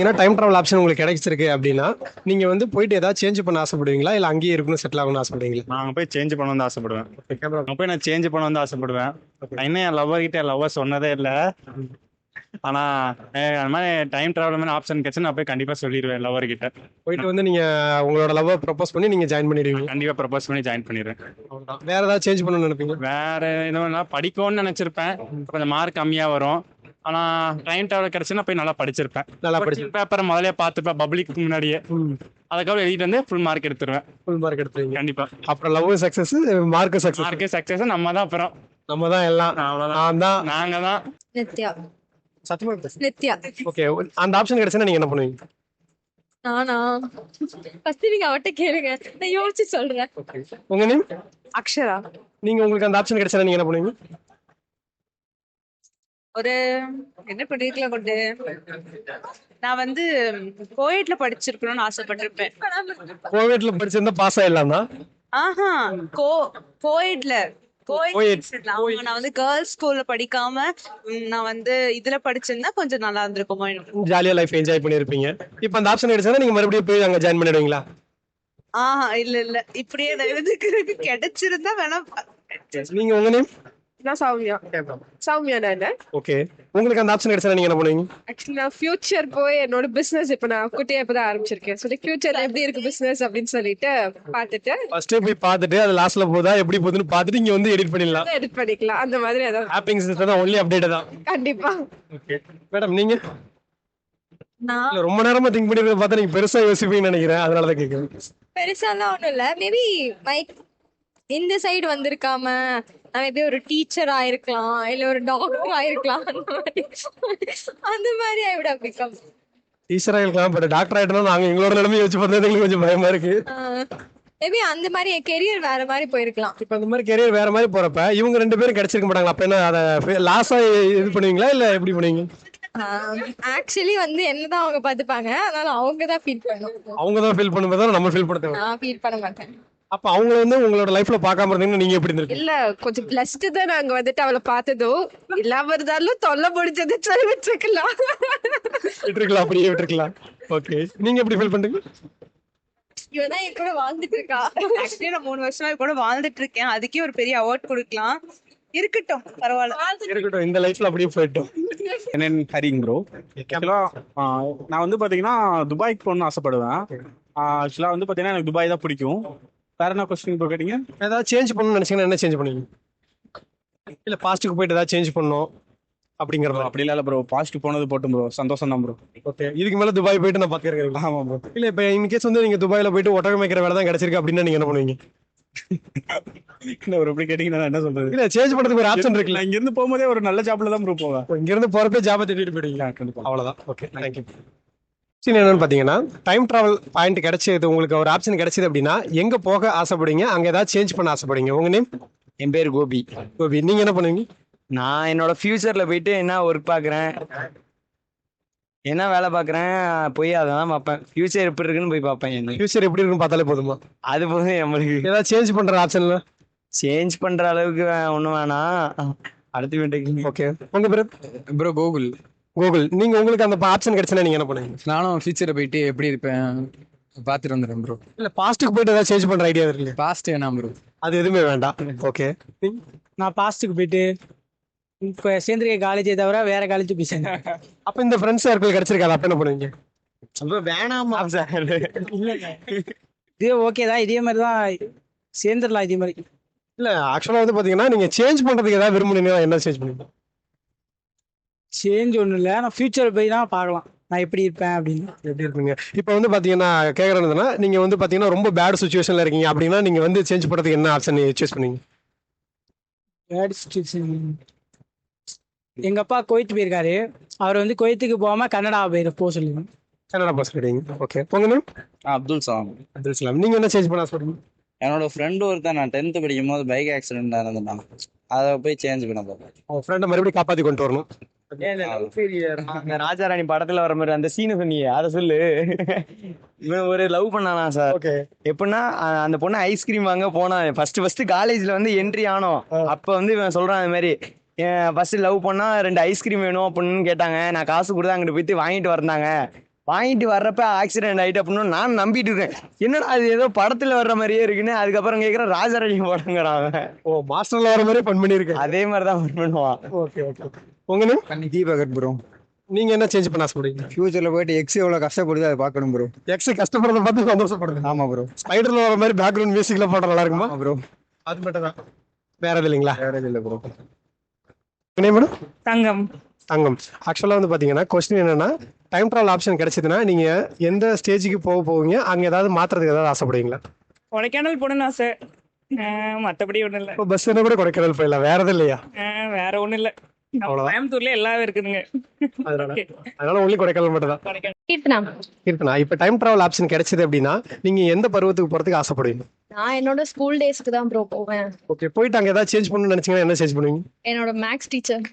ஏன்னா time travel option உங்களுக்கு கிடைச்சிருக்கு அப்படின்னா நீங்க வந்து போயிட்டு ஏதாவது சேஞ்ச் பண்ண ஆசைப்படுவீங்களா? இல்ல அங்கேயே இருக்கணும் செட்டில் ஆகணும்னு ஆசைப்படுவீங்களா? நான் போய் சேஞ்ச் பண்ண வந்து ஆசைப்படுவேன். அங்க போய் நான் சேஞ்ச் பண்ண வந்து ஆசைப்படுவேன். இன்னும் என் லவ்வர் கிட்ட லவ்வர் சொன்னதே இல்லை. ஆனா அந்த மாதிரி டைம் டிராவல் மாதிரி ஆப்ஷன் கிடைச்சு நான் போய் கண்டிப்பா சொல்லிடுவேன் லவ்வர் கிட்ட. போயிட்டு வந்து நீங்க உங்களோட லவ் ப்ரப்போஸ் பண்ணி நீங்க ஜாயின் பண்ணிடுவீங்க. கண்டிப்பா ப்ரப்போஸ் பண்ணி ஜாயின் அவ்வளவுதான். வேற ஏதாவது சேஞ்ச் பண்ணணும்னு நினைப்பீங்க? வேற எதுவும் படிக்கும்னு நினைச்சிருப்பேன். கொஞ்சம் மார்க் கம்மியா வரும். ஆனா டைம் டிராவல் கிடைச்சுன்னா போய் நல்லா படிச்சிருப்பேன். நல்லா படிச்சு பேப்பரை முதலே பார்த்துப்பேன் பப்ளிக்கு முன்னாடியே. அதுக்கப்புறம் எழுதிட்டு வந்து ஃபுல் மார்க் எடுத்துருவேன். ஃபுல் மார்க் எடுத்துருவீங்க. கண்டிப்பா. அப்புறம் love success mark success mark success நம்ம தான் அப்புறம். நம்ம தான் எல்லாம். நான் தான். நாங்க தான். நித்யா. சத்தியமா நித்யா. ஓகே அந்த ஆப்ஷன் கிடைச்சுன்னா நீங்க என்ன பண்ணுவீங்க? நானா? ஃபர்ஸ்ட் நீங்க அவட்ட கேளுங்க. நான் யோசிச்சு சொல்றேன். உங்க நேம் அக்ஷரா. நீங்க உங்களுக்கு அந்த ஆப்ஷன் கிடைச்சா நீங்க என்ன பண்ணுவீங்க? ஒரு என்ன பண்ணிருக்கலாம் கொண்டு? நான் வந்து கோயட்ல படிச்சிருக்கணும்னு ஆசைப்பட்டிருப்பேன். கோவிட்ல படிச்சிருந்தா பாஸ் ஆயிடலாம் தான் ஆஹா கோ கோயட்ல நான் வந்து கேர்ள்ஸ் ஸ்கூல்ல படிக்காம நான் வந்து இதுல படிச்சிருந்தா கொஞ்சம் நல்லா இருந்திருக்குமோ. ஜாலியா லைஃப் என்ஜாய் பண்ணிருப்பீங்க. இப்போ அந்த ஆப்ஷன் கிடைச்சா நீங்க மறுபடியும் போய் அங்க ஜாயின் பண்ணிடுவீங்களா? ஆஹா இல்ல இல்ல. இப்படியே நான் எழுதுக்கிறதுக்கு கிடைச்சிருந்தா வேணா நீங்க உங்க நேம் நான் சௌமியா. சௌமியா நான். ஓகே உங்களுக்கு அந்த ஆப்ஷன் கிடைச்சா நீங்க என்ன பண்ணுவீங்க? ஆக்சுவலி நான் ஃபியூச்சர் போய் என்னோட பிசினஸ் இப்போ நான் குட்டியா இப்போ தான் ஆரம்பிச்சிருக்கேன் சொல்லி ஃபியூச்சர்ல எப்படி இருக்கு பிசினஸ் அப்படின்னு சொல்லிட்டு பார்த்துட்டு ஃபர்ஸ்ட் போய் பார்த்துட்டு அது லாஸ்ட்ல போதா எப்படி போகுதுன்னு பார்த்துட்டு இங்க வந்து எடிட் பண்ணிடலாம். எடிட் பண்ணிக்கலாம். அந்த மாதிரி ஏதாவது ஆப்பிங் சிஸ்டம் தான் ஒன்லி அப்டேட் தான். கண்டிப்பா. ஓகே மேடம் நீங்க? ரொம்ப நேரமா திங்க் பண்ணி பார்த்தா நீங்க பெருசா யோசிப்பீங்கன்னு நினைக்கிறேன். அதனால தான் கேட்குறேன் பெருசாலாம் ஒண்ணும் இல்ல. மேபி மைக் இந்த சைடு வந்திருக்காம மேபி ஒரு டீச்சர் ஆயிருக்கலாம் இல்ல ஒரு டாக்டர் ஆயிருக்கலாம் அந்த மாதிரி. அந்த மாதிரி ஐ விட் பிகம் டீச்சரா இருக்கலாம் பட் டாக்டர் ஆயிட்டோம்னா நாங்க எங்களோட நிலைமை யோசிச்சு பார்த்தா எங்களுக்கு கொஞ்சம் பயமா இருக்கு. மேபி அந்த மாதிரி என் கெரியர் வேற மாதிரி போயிருக்கலாம். இப்போ அந்த மாதிரி கெரியர் வேற மாதிரி போறப்ப இவங்க ரெண்டு பேரும் கிடைச்சிருக்க மாட்டாங்களா? அப்ப என்ன அதை லாஸா இது பண்ணுவீங்களா இல்ல எப்படி பண்ணுவீங்க? ஆக்சுவலி வந்து என்னதான் அவங்க பார்த்துப்பாங்க அதனால அவங்க தான் ஃபீல் பண்ணணும். அவங்க தான் ஃபீல் பண்ணும்போது நம்ம ஃபீல் பண்ண தேவை. நான் ஃபீல் பண்ண மாட்டேன். அப்ப அவங்க வந்து உங்களோட லைஃப்ல பார்க்காம இருந்தீங்கன்னா நீங்க எப்படி இருந்திருக்கீங்க இல்ல கொஞ்சம் பிளஸ்டு தான் நாங்க வந்துட்டு அவளை பார்த்ததும். இல்லாம இருந்தாலும் தொல்லை முடிஞ்சது. சொல்லி வச்சுக்கலாம் விட்டுருக்கலாம் அப்படியே விட்டுருக்கலாம். ஓகே நீங்க எப்படி ஃபீல் பண்றீங்க? இவன் தான் என் கூட வாழ்ந்துட்டு இருக்கா? ஆக்சுவலி நான் மூணு வருஷமா கூட வாழ்ந்துட்டு இருக்கேன். அதுக்கே ஒரு பெரிய அவார்ட் கொடுக்கலாம். இருக்கட்டும் பரவாயில்ல. இருக்கட்டும் இந்த லைஃப்ல அப்படியே போயிட்டோம் என்னன்னு ஹரிங் ப்ரோ நான் வந்து பாத்தீங்கன்னா துபாய்க்கு போகணும்னு ஆசைப்படுவேன். ஆக்சுவலா வந்து பாத்தீங்கன்னா எனக்கு துபாய் தான் பிடிக்கும். வேற என்ன கொஸ்டின் ப்ரோ கேட்டீங்க? ஏதாவது சேஞ்ச் பண்ணணும்னு நினைச்சீங்கன்னா என்ன சேஞ்ச் பண்ணுவீங்க? இல்ல பாஸ்ட்டுக்கு போயிட்டு ஏதாவது சேஞ்ச் பண்ணணும் அப்படிங்கிற மாதிரி. அப்படி இல்ல ப்ரோ பாசிட்டிவ் போனது போட்டும் ப்ரோ சந்தோஷம் தான் ப்ரோ ஓகே இதுக்கு மேல துபாய் போயிட்டு நான் பாத்துக்கிறேன் ஆமா ப்ரோ இல்ல இப்ப இன் கேஸ் வந்து நீங்க துபாயில போயிட்டு ஒட்டகம் வைக்கிற வேலை தான் கிடைச்சிருக்கு அப்படின்னா நீங்க என்ன பண்ணுவீங்க? இல்ல ஒரு எப்படி கேட்டீங்கன்னா நான் என்ன சொல்றது? இல்ல சேஞ்ச் பண்றதுக்கு ஒரு ஆப்ஷன் இருக்குல்ல. இங்க இருந்து போகும்போதே ஒரு நல்ல ஜாப்ல தான் ப்ரோ போவேன். இங்க இருந்து போறப்ப ஜாப தேடிட்டு போயிடுவீங்களா? அவ்வளவுதான். ஓகே தேங்க்யூ என்னன்னு பாத்தீங்கன்னா டைம் டிராவல் பாயிண்ட் கிடைச்சது உங்களுக்கு ஒரு ஆப்ஷன் கிடைச்சது அப்படின்னா எங்க போக ஆசைப்படுவீங்க அங்க ஏதாவது சேஞ்ச் பண்ண ஆசைப்படுவீங்க உங்க நேம் என் பேர் கோபி. கோபி நீங்க என்ன பண்ணுவீங்க? நான் என்னோட ஃபியூச்சர்ல போயிட்டு என்ன ஒர்க் பார்க்குறேன் என்ன வேலை பார்க்குறேன் போய் அதை தான் பார்ப்பேன். ஃபியூச்சர் எப்படி இருக்குன்னு போய் பார்ப்பேன் என்ன. ஃபியூச்சர் எப்படி இருக்குன்னு பார்த்தாலே போதுமா? அது போதும் நம்மளுக்கு ஏதாவது சேஞ்ச் பண்ற ஆப்ஷன்ல சேஞ்ச் பண்ற அளவுக்கு ஒன்றும் வேணாம். அடுத்து ஓகே உங்க பேரு? ப்ரோ கோகுல். கூகுள் நீங்க உங்களுக்கு அந்த ஆப்ஷன் கிடைச்சுன்னா நீங்க என்ன பண்ணுவீங்க? நானும் ஃபியூச்சரை போயிட்டு எப்படி இருப்பேன் பார்த்துட்டு வந்துடுறேன் ப்ரோ இல்ல பாஸ்ட்டுக்கு போயிட்டு ஏதாவது சேஞ்ச் பண்ற ஐடியா இருக்கு பாஸ்ட் வேணாம் ப்ரோ அது எதுவுமே வேண்டாம். ஓகே நான் பாஸ்ட்டுக்கு போயிட்டு இப்போ சேர்ந்துருக்க காலேஜே தவிர வேற காலேஜ் போய் சேர்ந்தேன். அப்ப இந்த ஃப்ரெண்ட்ஸ் சர்க்கிள் கிடைச்சிருக்காது? அப்ப என்ன பண்ணுவீங்க? அப்ப வேணாமா சார் இதே ஓகே தான் இதே மாதிரி தான் சேர்ந்துடலாம் இதே மாதிரி. இல்ல ஆக்சுவலா வந்து பாத்தீங்கன்னா நீங்க சேஞ்ச் பண்றதுக்கு ஏதாவது விரும்புனீங்கன்னா என்ன சேஞ்ச் பண்ணுவீங்க? சேஞ்ச் ஒன்றும் இல்லை. நான் ஃபியூச்சர் போய் தான் பார்க்கலாம். நான் எப்படி இருப்பேன் அப்படின்னு. எப்படி இருக்குங்க இப்போ வந்து பாத்தீங்கன்னா கேக்குறதுன்னா நீங்க வந்து பாத்தீங்கன்னா ரொம்ப பேட் சுச்சுவேஷன்ல இருக்கீங்க அப்படின்னா நீங்க வந்து சேஞ்ச் பண்றதுக்கு என்ன ஆப்ஷன் சூஸ் பண்ணீங்க பேட் சுச்சுவேஷன் எங்க அப்பா குவைத் போயிருக்காரு. அவர் வந்து குவைத்துக்கு போகாம கனடா போயிரு போக சொல்லுங்க. கன்னடா பாஸ் கிடைங்க ஓகே உங்க நேம் அப்துல் சலாம். அப்துல் சலாம். நீங்க என்ன சேஞ்ச் பண்ண ஆசைப்படுறீங்க என்னோட ஃப்ரெண்டு ஒருத்தன் நான் டென்த்து படிக்கும் போது பைக் ஆக்சிடென்ட் நடந்துட்டான். அதை போய் சேஞ்ச் பண்ண உங்க ஃப்ரெண்டை மறுபடியும் காப்பாத்தி கொண்டு வரணும். ராஜாராணி படத்துல வர மாதிரி அந்த சீனை சொன்னீங்க அதை சொல்லு. இவன் ஒரு லவ் பண்ணானா சார் எப்படின்னா அந்த பொண்ணு ஐஸ்கிரீம் வாங்க போனான் ஃபர்ஸ்ட் ஃபர்ஸ்ட் காலேஜ்ல வந்து என்ட்ரி ஆனோம். அப்ப வந்து இவன் சொல்றான் இந்த மாதிரி ஃபர்ஸ்ட் லவ் பண்ணா ரெண்டு ஐஸ்கிரீம் வேணும் அப்படின்னு கேட்டாங்க. நான் காசு கொடுத்து அங்கிட்டு போயிட்டு வாங்கிட்டு வந்தாங்க. வாங்கிட்டு வர்றப்ப ஆக்சிடென்ட் ஆயிட்டு அப்படின்னு நான் நம்பிட்டு இருக்கேன். என்னடா அது ஏதோ படத்துல வர்ற மாதிரியே இருக்குன்னு அதுக்கப்புறம் கேட்குறேன் ராஜராஜன் படங்கிறான் ஓ மாஸ்டர்ல வர மாதிரி ஃபன் பண்ணியிருக்கேன் அதே மாதிரி தான் பண்ணுவான். Okay okay. உங்க நேம் தீபகர் ப்ரோ நீங்க என்ன சேஞ்ச் பண்ண ஆசைப்படுறீங்க? ஃபியூச்சர்ல போயிட்டு எக்ஸ் எவ்வளவு கஷ்டப்படுது அதை பார்க்கணும் ப்ரோ எக்ஸ் கஷ்டப்படுறத பார்த்து சந்தோஷப்படுங்க ஆமா ப்ரோ ஸ்பைடர்ல வர மாதிரி பேக்ரவுண்ட் மியூசிக்ல போட்டா நல்லா இருக்குமா? ப்ரோ அது மட்டும் தான். வேற எது இல்லைங்களா? வேற எதுவும் இல்லை bro name madam Thangam. Thangam. ஆக்சுவலாக வந்து பார்த்தீங்கன்னா கொஸ்டின் என்னன்னா டைம் ட்ராவல் ஆப்ஷன் கிடைச்சதுன்னா நீங்க எந்த ஸ்டேஜுக்கு போக போவீங்க? அங்க ஏதாவது மாத்துறதுக்கு ஏதாவது ஆசைப்படுவீங்களா கொடைக்கானல் போகணும்னு ஆசை. மற்றபடி ஒன்றும் இல்லை. இப்போ பஸ் என்ன கூட கொடைக்கானல் போயிடலாம். வேற எதுவும் இல்லையா? வேற ஒன்றும் இல்லை. கோயம்புத்தூர்ல எல்லாமே இருக்குதுங்க. அதனால அதனால ஒன்லி கொடைக்கானல் மட்டும் தான். கீர்த்தனா. இருக்குண்ணா இப்போ டைம் ட்ராவல் ஆப்ஷன் கிடைச்சது அப்படின்னா நீங்க எந்த பருவத்துக்கு போறதுக்கு ஆசைப்படுவீங்க? நான் என்னோட ஸ்கூல் டேஸ்க்கு தான் ப்ரோ போவேன். ஓகே போயிட்டு அங்க ஏதாவது சேஞ்ச் பண்ணணும்னு நினைச்சீங்கன்னா என்ன சேஞ்ச் பண்ணுவீங்க? என்னோட மேக்ஸ் டீச்சர்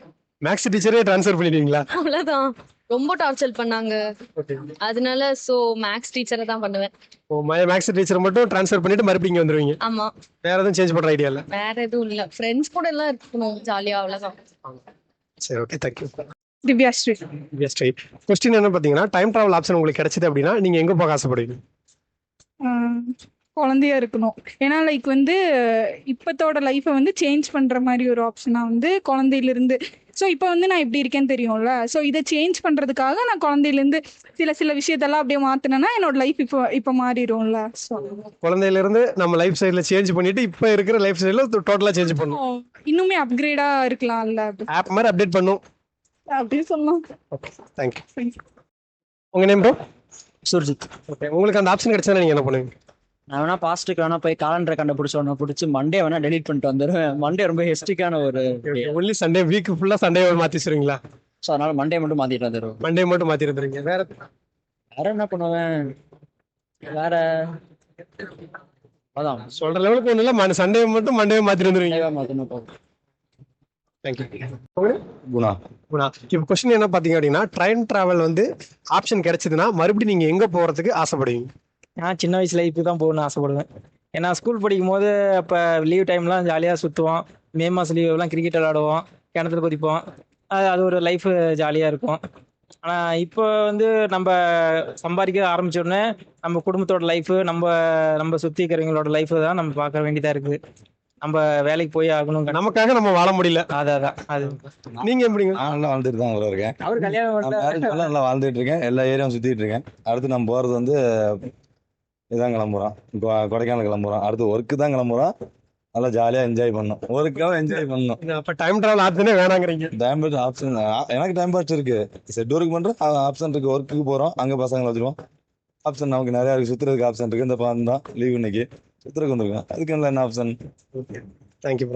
மேக்ஸ் டீச்சரே ட்ரான்ஸ்ஃபர் பண்ணிடுவீங்களா? அவ்வளவுதான். ரொம்ப டார்ச்சர் பண்ணாங்க. அதனால சோ மேக்ஸ் டீச்சரை தான் பண்ணுவேன். ஓ மேக்ஸ் டீச்சர் மட்டும் ட்ரான்ஸ்ஃபர் பண்ணிட்டு மறுபடியும் இங்க வந்துருவீங்க? ஆமா. வேற எதுவும் சேஞ்ச் பண்ற ஐடியா இல்ல? வேற எதுவும் இல்ல. ஃப்ரெண்ட்ஸ் கூட எல்லாம் இருக்கணும் ஜாலியா அவ்வளவுதான். சரி okay thank you Divyashree yes right question என்ன பார்த்தீங்கன்னா டைம் ட்ராவல் ஆப்ஷன் உங்களுக்கு கிடைச்சது அப்படின்னா நீங்க எங்க போக ஆசைப்படுவீங்க? குழந்தையா இருக்கணும். ஏன்னா லைக் வந்து இப்பத்தோட லைஃப்பை வந்து சேஞ்ச் பண்ற மாதிரி ஒரு ஆப்ஷனா வந்து குழந்தையிலிருந்து ஸோ இப்போ வந்து நான் எப்படி இருக்கேன்னு தெரியும்ல. ஸோ இதை சேஞ்ச் பண்றதுக்காக நான் குழந்தையிலேருந்து சில சில விஷயத்தெல்லாம் அப்படியே மாத்தினேன்னா என்னோட லைஃப் இப்போ இப்போ மாறிடும்ல. ஸோ குழந்தையில இருந்து நம்ம லைஃப் ஸ்டைல சேஞ்ச் பண்ணிட்டு இப்போ இருக்கிற லைஃப் ஸ்டைல டோட்டலா சேஞ்ச் பண்ணும். இன்னுமே அப்கிரேடா இருக்கலாம்ல. ஆப் மாதிரி அப்டேட் பண்ணும். அப்படி சொல்லலாம் ஓகே தேங்க்யூ உங்க நேம் ப்ரோ சுர்ஜித் ஓகே உங்களுக்கு அந்த ஆப்ஷன் கிடைச்சா நீங்க என்ன பண்ணுவீங்க? நான் வேணா பாஸ்ட்டுக்கு வேணா போய் காலண்டரை கண்டுபிடிச்சு ஒன்று பிடிச்சி மண்டே வேணா டெலீட் பண்ணிட்டு வந்துடுவேன் மண்டே ரொம்ப ஹெஸ்டிக்கான ஒரு ஒன்லி சண்டே வீக் ஃபுல்லா சண்டே மாத்தி வச்சிருவீங்களா ஸோ அதனால மண்டே மட்டும் மாத்திட்டு வந்துடுவேன் மண்டே மட்டும் மாத்தி இருந்துருங்க வேற? வேற என்ன பண்ணுவேன்? வேற? அதான். சொல்ற லெவலுக்கு ஒண்ணு இல்ல. சண்டே மட்டும் மண்டே மாத்தி இருந்துருவீங்க மாத்தணும் தேங்க்யூ குணா. குணா. இப்போ கொஸ்டின் என்ன பாத்தீங்க அப்படின்னா ட்ரெயின் டிராவல் வந்து ஆப்ஷன் கிடைச்சதுன்னா மறுபடியும் நீங்க எங்க போறதுக்கு ஆசைப்படுவீங்க? நான் சின்ன வயசுல இப்போ தான் போகணும்னு ஆசைப்படுவேன். ஏன்னா ஸ்கூல் படிக்கும் போது அப்போ லீவ் டைம்லாம் ஜாலியாக சுற்றுவோம் மே மாதம் லீவ்லாம் கிரிக்கெட் விளாடுவோம் கிணத்துல குதிப்போம். அது அது ஒரு லைஃப் ஜாலியாக இருக்கும். ஆனால் இப்போ வந்து நம்ம சம்பாதிக்க ஆரம்பிச்ச உடனே நம்ம குடும்பத்தோட லைஃபு நம்ம நம்ம சுற்றி இருக்கிறவங்களோட லைஃப் தான் நம்ம பார்க்க வேண்டியதாக இருக்குது. நம்ம வேலைக்கு போய் ஆகணும் நமக்காக நம்ம வாழ முடியல. அதான் அதான். அது. நீங்க எப்படிங்க? நான் நல்லா வாழ்ந்துட்டு தான் இருக்கேன். அவர் கல்யாணம் நல்லா வாழ்ந்துட்டு இருக்கேன். எல்லா ஏரியாவும் சுத்திட்டு இருக்கேன். அடுத்து நம்ம போறது வந்து இதான் கிளம்புறோம் கொடைக்கானல் கிளம்புறோம் அடுத்து ஒர்க்கு தான் கிளம்புறோம் நல்லா ஜாலியா என்ஜாய் பண்ணோம். ஒர்க்காக என்ஜாய் பண்ணோம். அப்ப டைம் டிராவல் ஆப்ஷனே வேணாங்கிறீங்க. டைம் பாஸ் ஆப்ஷன் எனக்கு டைம் பாஸ் இருக்கு. செட் ஒர்க் பண்றோம் ஆப்ஷன் இருக்கு. ஒர்க்குக்கு போறோம். அங்க பசங்களை வச்சிருவோம் ஆப்ஷன் நமக்கு நிறைய இருக்கு. சுத்துறதுக்கு ஆப்ஷன் இருக்கு. இந்த பாந்து தான் லீவ் இன்னைக்கு. சுத்துறதுக்கு வந்திருக்கோம் அதுக்கு என்ன ஆப்ஷன் தேங்க்யூ